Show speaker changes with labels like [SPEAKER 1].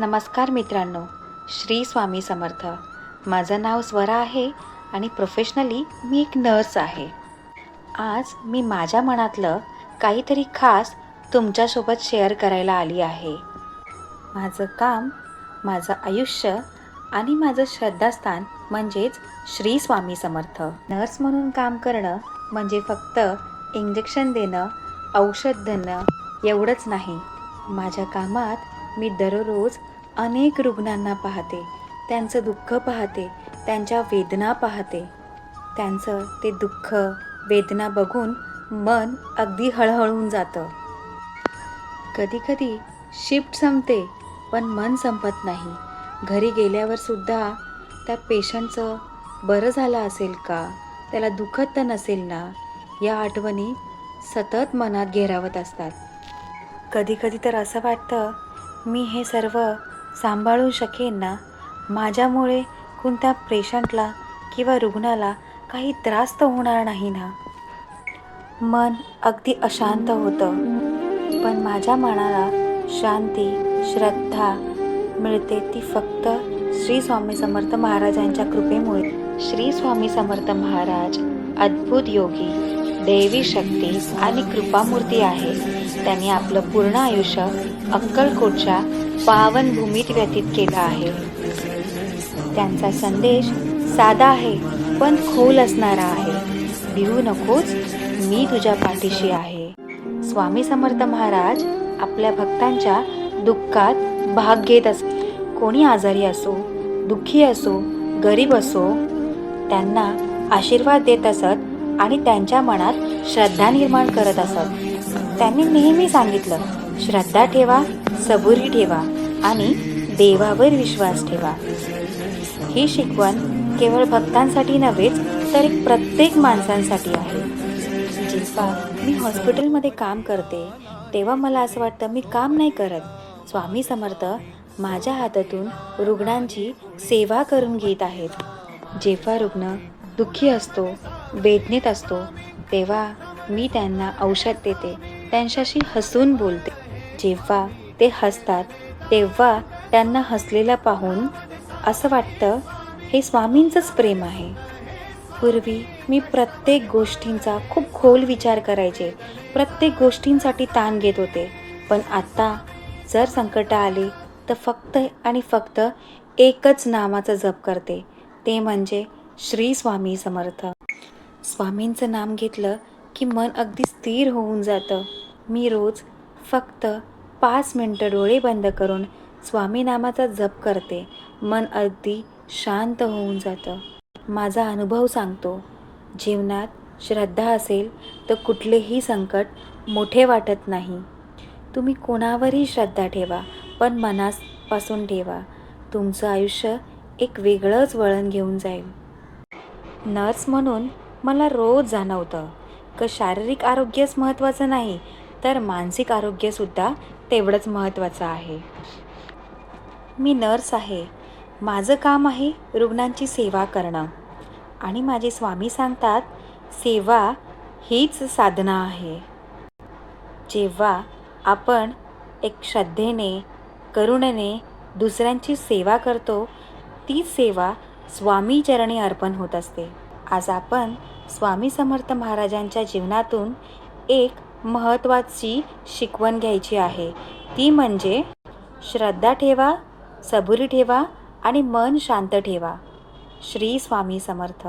[SPEAKER 1] नमस्कार मित्रांनो श्री स्वामी समर्थ. माझं नाव स्वरा आहे आणि प्रोफेशनली मी एक नर्स आहे. आज मी माझ्या मनातलं काहीतरी खास तुमच्यासोबत शेअर करायला आली आहे. माझं काम माझं आयुष्य आणि माझं श्रद्धास्थान म्हणजेच श्री स्वामी समर्थ. नर्स म्हणून काम करणं म्हणजे फक्त इंजेक्शन देणं औषध देणं एवढंच नाही. माझ्या कामात मी दररोज अनेक रुग्णांना पाहते. त्यांचं दुःख पाहते. त्यांच्या वेदना पाहते. त्यांचं ते दुःख वेदना बघून मन अगदी हळहळून जातं. कधीकधी शिफ्ट संपते पण मन संपत नाही. घरी गेल्यावर सुद्धा त्या पेशंटचं बरं झालं असेल का? त्याला दुखत तर नसेल ना? या आठवणी सतत मनात घेरावत असतात. कधीकधी तर असं वाटतं मी हे सर्व सांभाळू शकेन ना? माझ्यामुळे कोणत्या पेशंटला किंवा रुग्णाला काही त्रास तर होणार नाही ना? मन अगदी अशांत होतं. पण माझ्या मनाला शांती श्रद्धा मिळते ती फक्त श्री स्वामी समर्थ महाराजांच्या कृपेमुळे. श्री स्वामी समर्थ महाराज अद्भुत योगी. देवी शक्ती आणि कृपामूर्ती आहे. त्यांनी आपलं पूर्ण आयुष्य अक्कलकोटच्या पावन भूमीत व्यतीत केलं आहे. त्यांचा संदेश साधा आहे पण खोल असणारा आहे. भिवू नकोच मी तुझ्या पाठीशी आहे. स्वामी समर्थ महाराज आपल्या भक्तांच्या दुःखात भाग घेत अस कोणी आजारी असो दुःखी असो गरीब असो त्यांना आशीर्वाद देत असत आणि त्यांच्या मनात श्रद्धा निर्माण करत असत. त्यांनी नेहमी सांगितलं श्रद्धा ठेवा सबुरी ठेवा आणि देवावर विश्वास ठेवा. ही शिकवण केवळ भक्तांसाठी नव्हेच तर एक प्रत्येक माणसांसाठी आहे. जेव्हा मी हॉस्पिटलमध्ये काम करते तेव्हा मला असं वाटतं मी काम नाही करत. स्वामी समर्थ माझ्या हातातून रुग्णांची सेवा करून घेत आहेत. जेव्हा रुग्ण दुःखी असतो वेदनेत असतो तेव्हा मी त्यांना औषध देते त्यांच्याशी हसून बोलते. जेव्हा ते हसतात तेव्हा त्यांना हसलेला पाहून असं वाटतं हे स्वामींचंच प्रेम आहे. पूर्वी मी प्रत्येक गोष्टींचा खूप खोल विचार करायचे प्रत्येक गोष्टींसाठी ताण घेत होते. पण आत्ता जर संकट आली तर फक्त आणि फक्त एकच नामाचा जप करते ते म्हणजे श्री स्वामी समर्थ. स्वामींचं नाम घेतलं की मन अगदी स्थिर होऊन जातं. मी रोज फक्त पाच मिनटं डोळे बंद करून स्वामी नामाचा जप करते. मन अगदी शांत होऊन जातं. माझा अनुभव सांगतो जीवनात श्रद्धा असेल तर कुठलेही संकट मोठे वाटत नाही. तुम्ही कोणावरही श्रद्धा ठेवा पण मनापासून ठेवा. तुमचं आयुष्य एक वेगळंच वळण घेऊन जाईल. नर्स म्हणून मला रोज जाणवतं. का शारीरिक आरोग्यच महत्त्वाचं नाही तर मानसिक आरोग्यसुद्धा तेवढंच महत्त्वाचं आहे. मी नर्स आहे. माझं काम आहे रुग्णांची सेवा करणं. आणि माझे स्वामी सांगतात सेवा हीच साधना आहे. जेव्हा आपण एक श्रद्धेने करुणेने दुसऱ्यांची सेवा करतो ती सेवा स्वामीचरणी अर्पण होत असते. आज आपण स्वामी समर्थ महाराजांच्या जीवनातून एक महत्त्वाची शिकवण घ्यायची आहे. ती म्हणजे श्रद्धा ठेवा सबुरी ठेवा आणि मन शांत ठेवा. श्री स्वामी समर्थ.